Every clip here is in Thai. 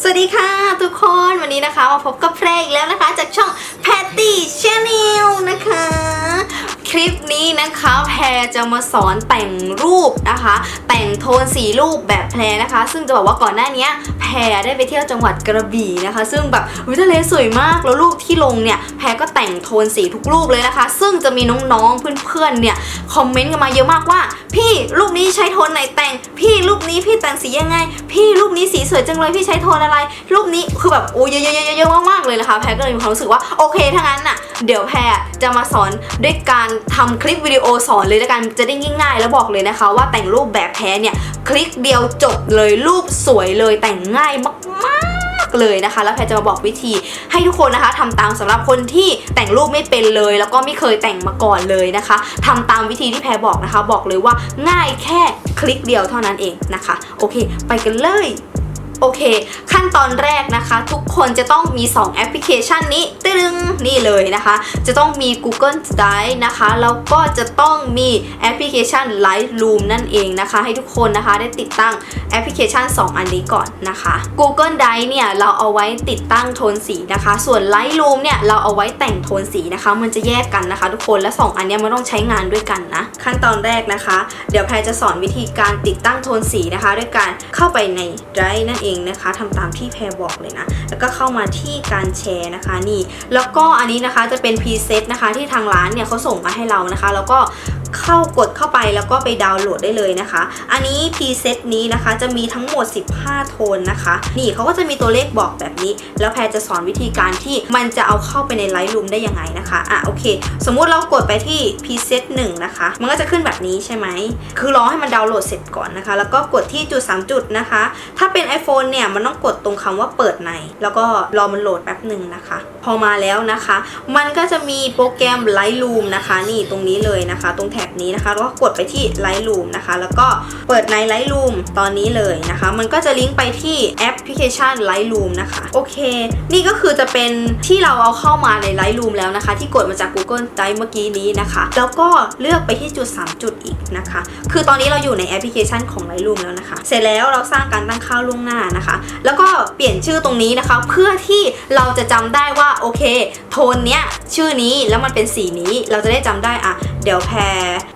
สวัสดีค่ะทุกคนวันนี้นะคะมาพบกับเพลงอีกแล้วนะคะ จากช่อง Patty Channel นะคะ คลิปนี้นะคะแพรจะมาสอนแต่งรูปนะคะ แต่งโทนสีรูปแบบแพรนะคะ ซึ่งจะบอกว่าก่อนหน้านี้แพรได้ไปเที่ยวจังหวัดกระบี่นะคะ ซึ่งแบบวิทะเลสวยมากแล้วรูปที่ลงเนี่ยแพรก็แต่งโทนสีทุกรูปเลยนะคะ ซึ่งจะมีน้องๆเพื่อนๆเนี่ยคอมเมนต์กันมาเยอะมากว่า พี่รูปนี้ใช้โทนไหนแต่ง พี่รูปนี้พี่แต่งสียังไง พี่รูปนี้สีสวยจังเลยพี่ใช้โทนอะไร รูปนี้คือแบบโอ้เยอะๆๆๆมากๆเลยนะคะแพรก็เลยมีความรู้สึกว่าโอเคถ้างั้นน่ะเดี๋ยวแพรจะมาสอนด้วยการทำคลิปวิดีโอสอนเลยล้วกันจะได้ง่าย ๆ แล้วบอกเลยนะคะ ว่าแต่งรูปแบบแพรเนี่ยคลิกเดียวจบเลยรูปสวยเลยแต่งง่ายมากๆเลยนะคะแล้วแพรจะมาบอกวิธีให้ทุกคนนะคะทำตามสำหรับคนที่แต่งรูปไม่เป็นเลย แล้วก็ไม่เคยแต่งมาก่อนเลยนะคะทำตามวิธีที่แพรบอกนะคะ บอกเลยว่าง่ายแค่คลิกเดียวเท่านั้นเองนะคะ โอเค ไปกันเลย โอเค ขั้นตอนแรกนะคะ ทุกคนจะต้องมี 2 แอปพลิเคชันนี้ตึงนี่เลยนะคะ จะต้องมี Google Drive นะคะแล้วก็จะต้องมีแอปพลิเคชัน Lightroom นั่นเองนะคะ ให้ทุกคนนะคะได้ติดตั้งแอปพลิเคชัน 2 อันนี้ก่อนนะคะ Google Drive เนี่ยเราเอาไว้ติดตั้งโทนสีนะคะ ส่วน Lightroom เนี่ยเราเอาไว้แต่งโทนสีนะคะ มันจะแยกกันนะคะ ทุกคนและ 2 อันนี้มันต้องใช้งานด้วยกันนะขั้นตอนแรกนะคะ เดี๋ยวแพรจะสอนวิธีการติดตั้งโทนสีนะคะ ด้วยการเข้าไปใน Drive นั่นเองนะคะทำตามที่แพรบอกเลยนะ แล้วก็เข้ามาที่การแชร์นะคะนี่ แล้วก็อันนี้นะคะจะเป็นพรีเซตนะคะที่ทางร้านเนี่ยเขาส่งมาให้เรานะคะ แล้วก็ เข้ากดเข้าไปแล้วก็ไปดาวน์โหลดได้เลยนะคะ อันนี้พรีเซตนี้นะคะจะมีทั้งหมด 15 โทนนะคะ นี่เขาก็จะมีตัวเลขบอกแบบนี้ แล้วแพรจะสอนวิธีการที่มันจะเอาเข้าไปใน Lightroom ได้ยังไงนะคะ อะโอเค สมมุติเรากดไปที่พรีเซต1นะคะ มันก็จะขึ้นแบบนี้ใช่ไหม คือรอให้มันดาวน์โหลดเสร็จก่อนนะคะ แล้วก็กดที่จุด 3 จุดนะคะ ถ้าเป็น iPhone เนี่ยมันต้องกดตรงคำว่าเปิดใน แล้วก็รอมันโหลดแป๊บหนึ่งนะคะ พอมาแล้วนะคะ มันก็จะมีโปรแกรม Lightroom นะคะ นี่ตรงนี้เลยนะคะ ตรงแท็บนี้นะคะแล้วก็กดไปที่ Lightroom นะคะ แล้วก็เปิดใน Lightroom ตอนนี้เลยนะคะ มันก็จะลิงก์ไปที่แอปพลิเคชัน Lightroom นะคะ โอเค นี่ก็คือจะเป็นที่เราเอาเข้ามาใน Lightroom แล้วนะคะ ที่กดมาจาก Google Drive เมื่อกี้นี้นะคะ แล้วก็เลือกไปที่จุด 3 จุดอีกนะคะ คือตอนนี้เราอยู่ในแอปพลิเคชันของ Lightroom แล้วนะคะ เสร็จแล้วเราสร้างการตั้งค่าล่วงหน้านะคะ แล้วก็เปลี่ยนชื่อตรงนี้นะคะ เพื่อที่เราจะจำได้ว่าโอเค โทนเนี้ยชื่อนี้แล้วมันเป็นสีนี้เราจะได้จำได้อะ เดี๋ยวแพร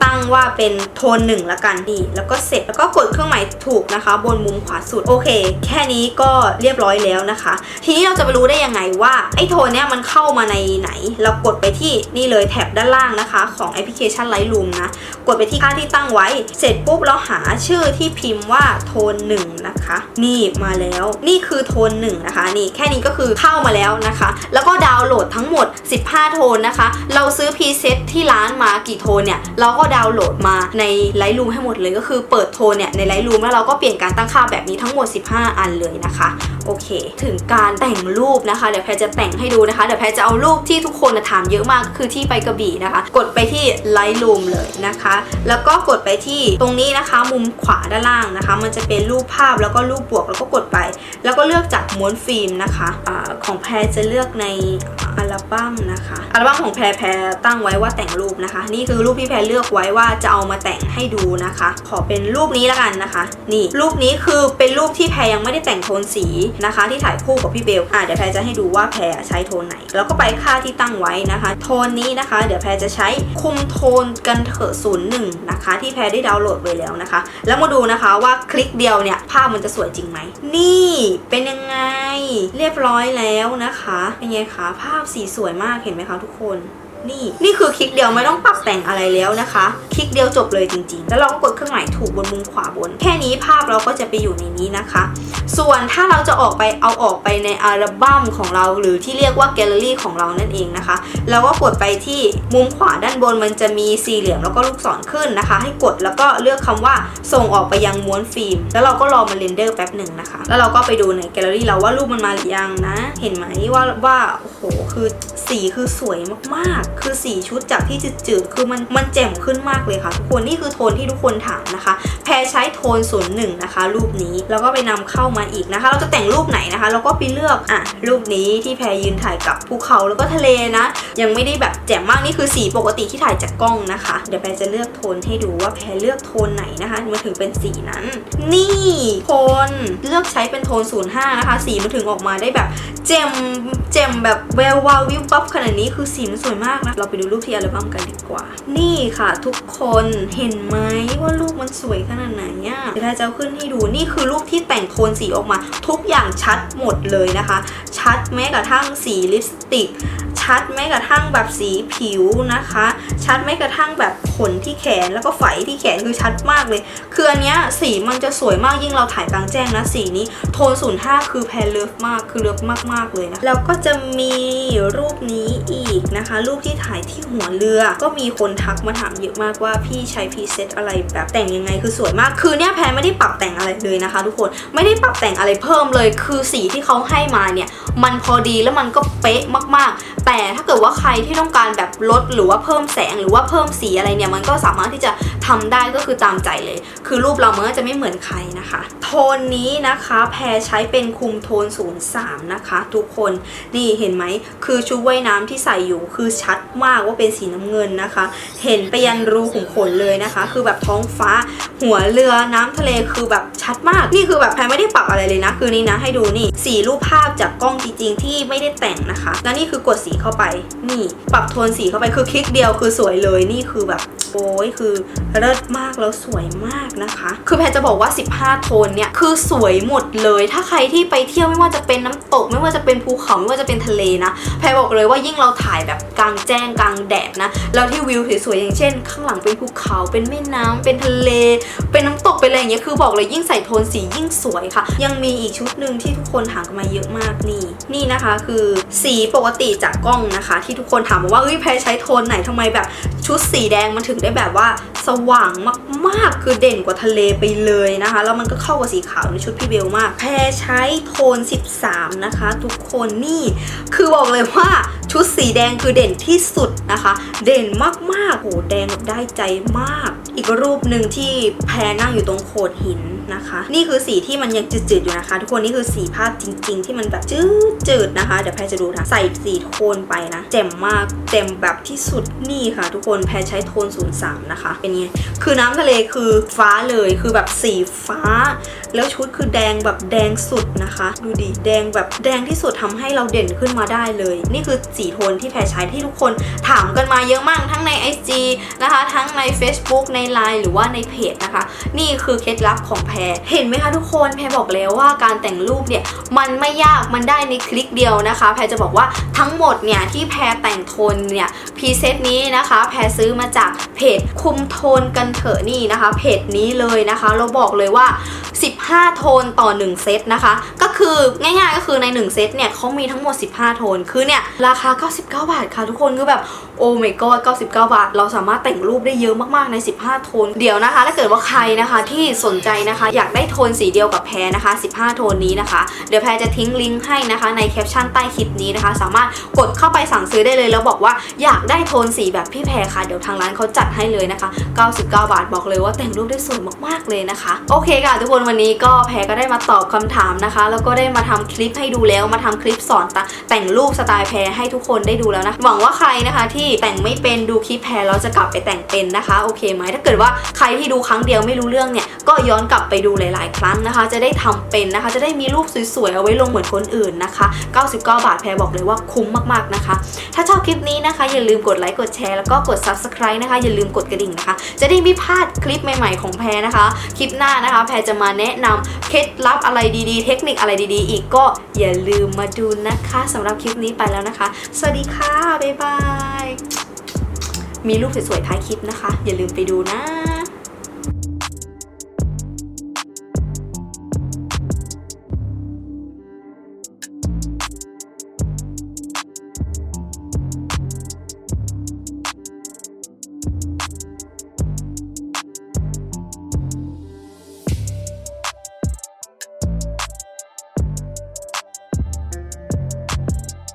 ตั้งว่าเป็นโทนหนึ่งละกันดี แล้วก็เสร็จแล้วก็กดเครื่องหมายถูกนะคะ บนมุมขวาสุดโอเค แค่นี้ก็เรียบร้อยแล้วนะคะ ทีนี้เราจะไปรู้ได้ยังไงว่าไอ้โทนเนี้ยมันเข้ามาในไหน เรากดไปที่นี่เลยแท็บด้านล่างนะคะ ของแอปพลิเคชัน Lightroom นะ กดไปที่ค่าที่ตั้งไว้ เสร็จปุ๊บเราหาชื่อที่พิมพ์ว่าโทน1นะคะ นี่มาแล้วนี่คือโทน1นะคะนี่แค่นี้ก็คือเข้ามาแล้วนะคะ แล้วก็ดาวน์โหลดทั้งหมด 15 โทนนะคะ เราซื้อพรีเซ็ตที่ร้านมากี่โทนเนี่ยเราก็ดาวน์โหลดมาใน Lightroom ให้หมดเลยก็คือเปิดโทนเนี่ยใน Lightroom แล้วเราก็เปลี่ยนการตั้งค่าแบบนี้ทั้งหมด 15 อันเลยนะคะ โอเค ถึงการแต่งรูปนะคะ เดี๋ยวแพรจะแต่งให้ดูนะคะ เดี๋ยวแพรจะเอารูปที่ทุกคนถามเยอะมากคือที่ไปกระบี่นะคะ กดไปที่ Lightroom เลยนะคะ แล้วก็กดไปที่ตรงนี้นะคะ มุมขวาด้านล่างนะคะ มันจะเป็นรูปภาพแล้วก็รูปบวกแล้วก็กดไป แล้วก็เลือกจากม้วนฟิล์มนะคะอาของแพรจะเลือกในอัลบั้มนะคะอัลบั้มของแพรแพรตั้งไว้ว่าแต่งรูปนะคะ นี่คือรูปที่แพรเลือกไว้ว่าจะเอามาแต่งให้ดูนะคะ ขอเป็นรูปนี้แล้วกันนะคะ นี่รูปนี้คือเป็นรูปที่แพรยังไม่ได้แต่งโทนสีนะคะ ที่ถ่ายคู่กับพี่เบลอะเดี๋ยวแพรจะให้ดูว่าแพรใช้โทนไหน แล้วก็ไปค่าที่ตั้งไว้นะคะ โทนนี้นะคะ เดี๋ยวแพรจะใช้คุมโทนกันเถอะศูนย์หนึ่งนะคะ ที่แพรได้ดาวน์โหลดไว้แล้วนะคะ แล้วมาดูนะคะว่าคลิกเดียวเนี่ยภาพมันจะสวยจริงไหมนี่เป็นยังไง เรียบร้อยแล้วนะคะเป็นไงคะภาพสีสวยมากเห็นไหมคะทุกคน นี่ นี่คือคลิกเดียวไม่ต้องปรับแต่งอะไรแล้วนะคะ คลิกเดียวจบเลยจริงๆ แล้วเราก็กดเครื่องหมายถูกบนมุมขวาบน แค่นี้ภาพเราก็จะไปอยู่ในนี้นะคะ ส่วนถ้าเราจะออกไปเอาออกไปในอัลบั้มของเรา หรือที่เรียกว่าแกลเลอรี่ของเรานั่นเองนะคะ เราก็กดไปที่มุมขวาด้านบนมันจะมีสี่เหลี่ยมแล้วก็ลูกศรขึ้นนะคะ ให้กดแล้วก็เลือกคำว่าส่งออกไปยังม้วนฟิล์ม แล้วเราก็รอมันเรนเดอร์แป๊บหนึ่งนะคะ แล้วเราก็ไปดูในแกลเลอรี่เราว่ารูปมันมาหรือยังนะ เห็นไหมว่าว่าโอ้โหคือ สีคือสวยมากๆ คือสีชุดจากที่จืดๆ คือมันมันแจ่มขึ้นมากเลยค่ะทุกคน นี่คือโทนที่ทุกคนถามนะคะ แพรใช้โทนศูนย์หนึ่งนะคะ รูปนี้ แล้วก็ไปนำเข้ามาอีกนะคะ เราจะแต่งรูปไหนนะคะ เราก็ไปเลือกอะรูปนี้ที่แพรยืนถ่ายกับภูเขาแล้วก็ทะเลนะ ยังไม่ได้แบบแจ่มมาก นี่คือสีปกติที่ถ่ายจากกล้องนะคะ เดี๋ยวแพรจะเลือกโทนให้ดูว่าแพรเลือกโทนไหนนะคะมันถึงเป็นสีนั้น นี่โทนเลือกใช้เป็นโทน05นะคะ สีมันถึงออกมาได้แบบแจ่มแจ่มแบบแวววาววิบวับขนาดนี้คือสีมันสวยมากนะ เราไปดูรูปที่อัลบั้มกันดีกว่า นี่ค่ะทุกคนเห็นไหมว่ารูปมันสวยขนาดไหนอะเดี๋ยวจะขึ้นให้ดูนี่คือรูปที่แต่งโทนสีออกมา ทุกอย่างชัดหมดเลยนะคะ ชัดแม้กระทั่งสีลิปสติก ชัดแม้กระทั่งแบบสีผิวนะคะ ชัดแม้กระทั่งแบบขนที่แขนแล้วก็ไฝที่แขนคือชัดมากเลย คืออันเนี้ยสีมันจะสวยมากยิ่งเราถ่ายกลางแจ้งนะสีนี้โทน 05 คือแพรเลิฟมากคือเลิฟมากๆเลยนะแล้วก็จะมีรูปนี้อีกนะคะ รูปที่ถ่ายที่หัวเรือ ก็มีคนทักมาถามเยอะมากว่าพี่ใช้พรีเซตอะไรแบบแต่งยังไงคือสวยมาก คือเนี่ยแพรไม่ได้ปรับแต่งอะไรเลยนะคะ ทุกคนไม่ได้ปรับแต่งอะไรเพิ่มเลย คือสีที่เขาให้มาเนี่ยมันพอดีแล้วมันก็เป๊ะมากๆ แต่ถ้าเกิดว่าใครที่ต้องการแบบลดหรือว่าเพิ่มแสงหรือว่าเพิ่มสีอะไรเนี่ยมันก็สามารถที่จะทำได้ก็คือตามใจเลย คือรูปเราเมันก็จะไม่เหมือนใครนะคะ โทนนี้นะคะแพรใช้เป็นคุมโทน 03 นะคะ ทุกคนนี่เห็นไหมคือชุดว่ายน้ำที่ใส่อยู่คือชัดมากว่าเป็นสีน้ำเงินนะคะ เห็นไปยันรูขุมขนเลยนะคะ คือแบบท้องฟ้าหัวเรือน้ำทะเลคือแบบชัดมาก นี่คือแบบแพรไม่ได้ปรับอะไรเลยนะ คือนี่นะให้ดูนี่สีรูปภาพจากกล้องจริง ๆ ที่ไม่ได้แต่งนะคะ แล้วนี่คือกดสีเข้าไป นี่ ปรับโทนสีเข้าไปคือคลิกเดียวคือสวยเลยนี่คือแบบโอ้ยคือเลิศมากแล้วสวยมากนะคะ คือแพรจะบอกว่า 15 โทนเนี่ย คือสวยหมดเลย ถ้าใครที่ไปเที่ยวไม่ว่าจะเป็นน้ำตก ไม่ว่าจะเป็นภูเขา ไม่ว่าจะเป็นทะเลนะ แพรบอกเลยว่ายิ่งเราถ่ายแบบกลางแจ้งกลางแดดนะ แล้วที่วิวสวยๆอย่างเช่น ข้างหลังเป็นภูเขา เป็นแม่น้ำเป็นทะเล เป็นน้ำตก เป็นอะไรอย่างเงี้ย คือบอกเลยยิ่งใส่โทนสียิ่งสวยค่ะ ยังมีอีกชุดหนึ่งที่ทุกคนถามกันมาเยอะมากนี่ นี่นะคะคือสีปกติจากกล้องนะคะ ที่ทุกคนถามมาว่าเอ้ยแพรใช้โทนไหนทำไมแบบชุดสีแดงมันถึงได้แบบว่า สว่างมากๆ คือเด่นกว่าทะเลไปเลยนะคะ แล้วมันก็เข้ากับสีขาวในชุดพี่เบลมาก แพรใช้โทน 13 นะคะ ทุกคนนี่ คือบอกเลยว่าชุดสีแดงคือเด่นที่สุดนะคะ เด่นมากๆโหแดงแบบได้ใจมาก อีกรูปหนึ่งที่แพรนั่งอยู่ตรงโขดหินนะคะ นี่คือสีที่มันยังจืดๆอยู่นะคะ ทุกคนนี่คือสีภาพจริง ๆ ที่มันแบบจืดๆนะคะ เดี๋ยวแพรจะดูนะใส่สีโทนไปนะแจ่มมากแจ่มแบบที่สุดนี่ค่ะ ทุกคนแพรใช้โทน 03 นะคะ เป็นไงคือน้ำทะเลคือฟ้าเลยคือแบบสีฟ้า แล้วชุดคือแดงแบบแดงสุดนะคะ ดูดิแดงแบบแดงที่สุดทำให้เราเด่นขึ้นมาได้เลย นี่คือสีโทนที่แพรใช้ที่ทุกคนถามกันมาเยอะมากทั้งใน IG นะคะ ทั้งใน Facebook ใน Line หรือว่าในเพจนะคะ นี่คือเคล็ดลับของแพร เห็นไหมคะทุกคนแพรบอกแล้วว่าการแต่งรูปเนี่ยมันไม่ยากมันได้ในคลิกเดียวนะคะ แพรจะบอกว่าทั้งหมดเนี่ยที่แพรแต่งโทนเนี่ยพรีเซตนี้นะคะ แพรซื้อมาจากเพจคุมโทนกันเถอะนี่นะคะ เพจนี้เลยนะคะ เราบอกเลยว่า 15 โทนต่อ 1 เซตนะคะ ก็คือง่ายๆก็คือใน 1 เซตเนี่ยเขามีทั้งหมด 15 โทน คือเนี่ยราคา 99 บาทค่ะทุกคนคือแบบโอ้ my god 99 บาท เราสามารถแต่งรูปได้เยอะมากๆใน 15โทน เดี๋ยวนะคะ ถ้าเกิดว่าใครนะคะที่สนใจนะคะ อยากได้โทนสีเดียวกับแพรนะคะ 15 โทนนี้นะคะ เดี๋ยวแพรจะทิ้งลิงก์ให้นะคะ ในแคปชั่นใต้คลิปนี้นะคะ สามารถกดเข้าไปสั่งซื้อได้เลยแล้วบอกว่าอยากได้โทนสีแบบพี่แพรค่ะ เดี๋ยวทางร้านเขาจัดให้เลยนะคะ 99 บาทบอกเลยว่าแต่งรูปได้สวยมากๆเลยนะคะ โอเคค่ะทุกคนวันนี้ก็แพรก็ได้มาตอบคำถามนะคะ แล้วก็ได้มาทำคลิปให้ดูแล้วมาทำคลิปสอนแต่งรูปสไตล์แพรให้ทุกคนได้ดูแล้วนะหวังว่าใครนะคะที่แต่งไม่เป็นดูคลิปแพรแล้วจะกลับไปแต่งเป็นนะคะ โอเคไหมถ้าเกิดว่าใครที่ดูครั้งเดียวไม่รู้เรื่องเนี่ยก็ย้อนกลับไปดูหลาย ๆ ครั้งนะคะ จะได้ทำเป็นนะคะ จะได้มีรูปสวย ๆ เอาไว้ลงเหมือนคนอื่นนะคะ 99 บาทแพรบอกเลยว่าคุ้มมาก ๆ นะคะ ถ้าชอบคลิปนี้นะคะ อย่าลืมกดไลค์กดแชร์แล้วก็กด subscribe นะคะ อย่าลืมกดกระดิ่งนะคะ จะได้ไม่พลาดคลิปใหม่ ๆ ของแพรนะคะ คลิปหน้านะคะ แพรจะมาแนะนำเคล็ดลับอะไรดีๆ เทคนิคอะไรดีๆ อีกก็อย่าลืมมาดูนะคะสำหรับคลิปนี้ไปแล้วนะคะ สวัสดีค่ะบ๊ายบาย มีรูปสวยๆท้ายคลิปนะคะ อย่าลืมไปดูนะ